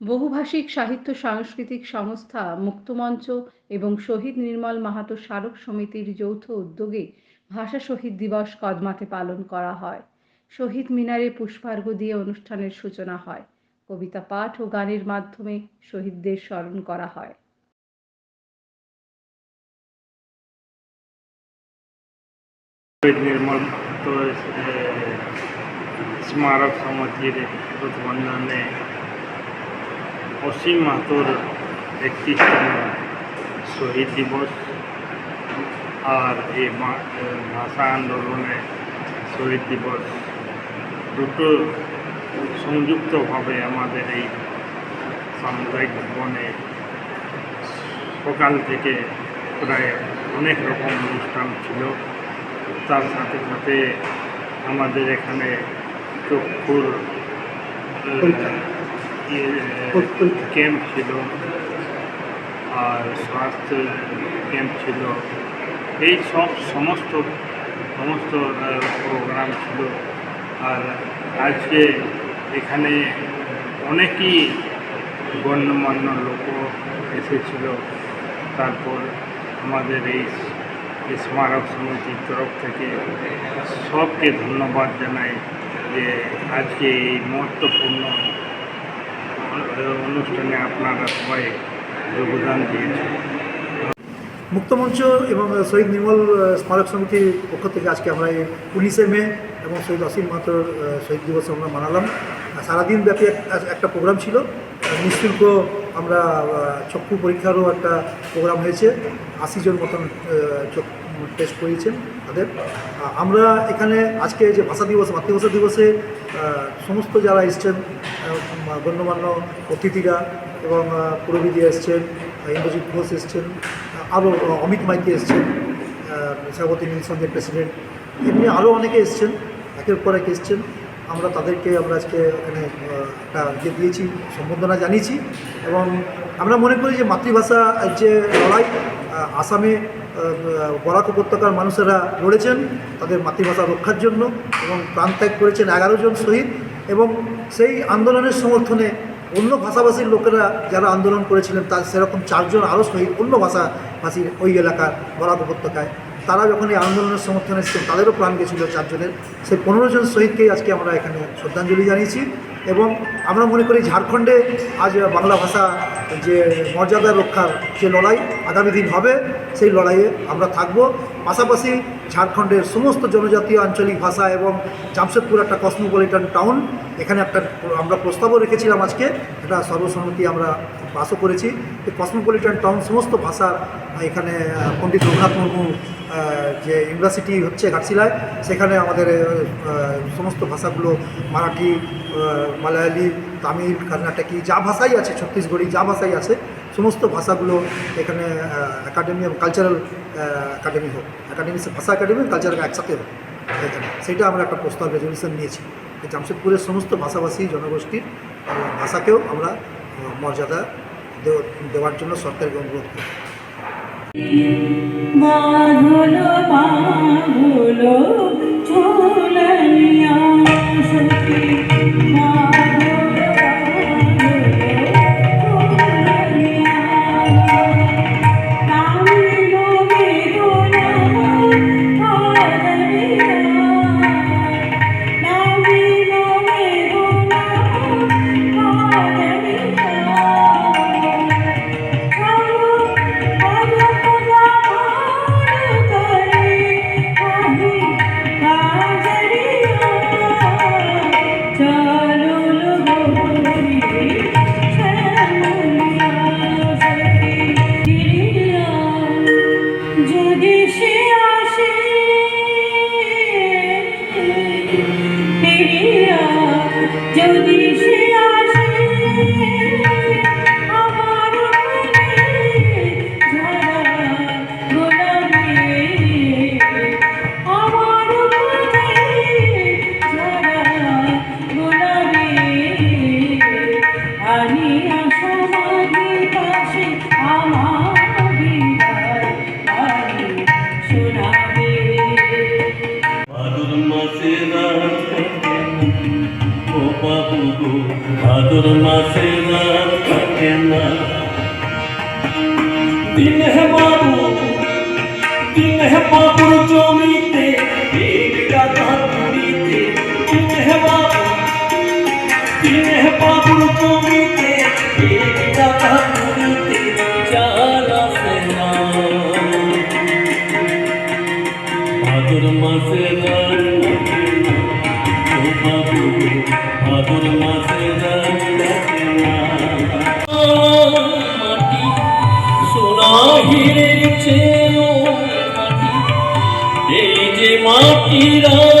বহুভাষিক সাহিত্য সাংস্কৃতিক সংস্থা মুক্তমঞ্চ এবং শহীদ নির্মল মাহাতো স্মারক সমিতির যৌথ উদ্যোগে ভাষা শহীদ দিবস কদমাতে পালন করা হয়। শহীদ মিনারে পুষ্পার্ঘ দিয়ে অনুষ্ঠানের সূচনা হয়। কবিতা পাঠ ও গানের মাধ্যমে শহীদদের স্মরণ করা হয়। নির্মল স্মারক সমিতির উদ্বোধনে অসীম মাহাতোর একত্রিশতম শহীদ দিবস, আর এই ভাষা আন্দোলনে শহীদ দিবস। দুটো সংযুক্তভাবে আমাদের এই সামুদায়িক জীবনে সকাল থেকে প্রায় অনেক রকম অনুষ্ঠান ছিল। তার সাথে সাথে আমাদের এখানে চক্ষুর ক্যাম্প ছিল, আর স্বাস্থ্য ক্যাম্প ছিল। এই সব সমস্ত সমস্ত প্রোগ্রাম ছিল। আর আজকে এখানে অনেকই গণ্যমান্য লোক এসেছিল। তারপর আমাদের এই স্মারক সমিতির তরফ থেকে সবকে ধন্যবাদ জানাই যে আজকে এই মহত্বপূর্ণ অনুষ্ঠানে আপনারা সবাই যোগদান দিয়েছেন। মুক্তমঞ্চ এবং শহীদ নির্মল স্মারক সমিতির পক্ষ থেকে আজকে আমরা এই উনিশে মে এবং শহীদ অসীম মাত্র শহীদ দিবস আমরা মানালাম। সারাদিন ব্যাপী এক- একটা প্রোগ্রাম ছিল। নিঃশুল্ক আমরা চক্ষু পরীক্ষারও একটা প্রোগ্রাম হয়েছে। আশি জন মতন চক্ষু টেস্ট করিয়েছেন তাদের। আমরা এখানে আজকে যে ভাষা দিবস, মাতৃভাষা দিবসে সমস্ত যারা এসছেন গণ্যমান্য অতিথিরা এবং পুরোবিদি এসছেন ইন্দ্রজিৎ ঘোষ এসছেন আরও অমিত মাইতি এসছেন সেবাবতী নীলসঙ্গের প্রেসিডেন্ট এমনি আরও অনেকে এসছেন, একের পর এক এসছেন। আমরা তাদেরকে আমরা আজকে এখানে একটা ইয়ে দিয়েছি, সম্বর্ধনা জানিয়েছি এবং আমরা মনে করি যে মাতৃভাষা যে লড়াই আসামে বরাক উপত্যকার মানুষেরা লড়েছেন তাদের মাতৃভাষা রক্ষার জন্য এবং প্রাণত্যাগ করেছেন এগারো জন শহীদ এবং সেই আন্দোলনের সমর্থনে অন্য ভাষাভাষীর লোকেরা যারা আন্দোলন করেছিলেন তার সেরকম চারজন আরও শহীদ অন্য ভাষাভাষীর ওই এলাকার বরাক উপত্যকায়। তারা যখন এই আন্দোলনের সমর্থনে এসেছেন, তাদেরও প্রাণ গেছিল চারজনের। সেই পনেরো জন শহীদকেই আজকে আমরা এখানে শ্রদ্ধাঞ্জলি জানিয়েছি। এবং আমরা মনে করি ঝাড়খণ্ডে আজ বাংলা ভাষা যে মর্যাদা রক্ষার যে লড়াই আগামী দিন হবে, সেই লড়াইয়ে আমরা থাকব। পাশাপাশি ঝাড়খণ্ডের সমস্ত জনজাতীয় আঞ্চলিক ভাষা এবং জামশেদপুর একটা কসমোপলিটন টাউন এখানে একটা আমরা প্রস্তাবও রেখেছিলাম আজকে, এটা সর্বসম্মতি আমরা পাসও করেছি। কসমোপলিটন টাউন সমস্ত ভাষার এখানে পণ্ডিত রঘুনাথ মুর্মু যে ইউনিভার্সিটি হচ্ছে ঘাটশিলায়, সেখানে আমাদের সমস্ত ভাষাগুলো মারাঠি মালায়ালি, তামিল, কর্ণাটকি, যা ভাষাই আছে, ছত্তিশগড়ি, যা ভাষাই আছে, সমস্ত ভাষাগুলো এখানে একাডেমি এবং কালচারাল একাডেমি হোক। একাডেমি ভাষা একাডেমি কালচারাল একসাথে হোক। এখানে। সেটা আমরা একটা প্রস্তাব রেজলিউশন নিয়েছি। জামশেদপুরের সমস্ত ভাষাভাষী জনগোষ্ঠীর ভাষাকেও আমরা মর্যাদা দেও- দেওয়ার জন্য সরকারকে অনুরোধ করি। মাধুলো ঝুলনিয়া Jodi durma sevdam hakkında Dinle hep mağbur Dinle hep mağbur çoğun itti মাটির চেয়েও এই যে মাটিরা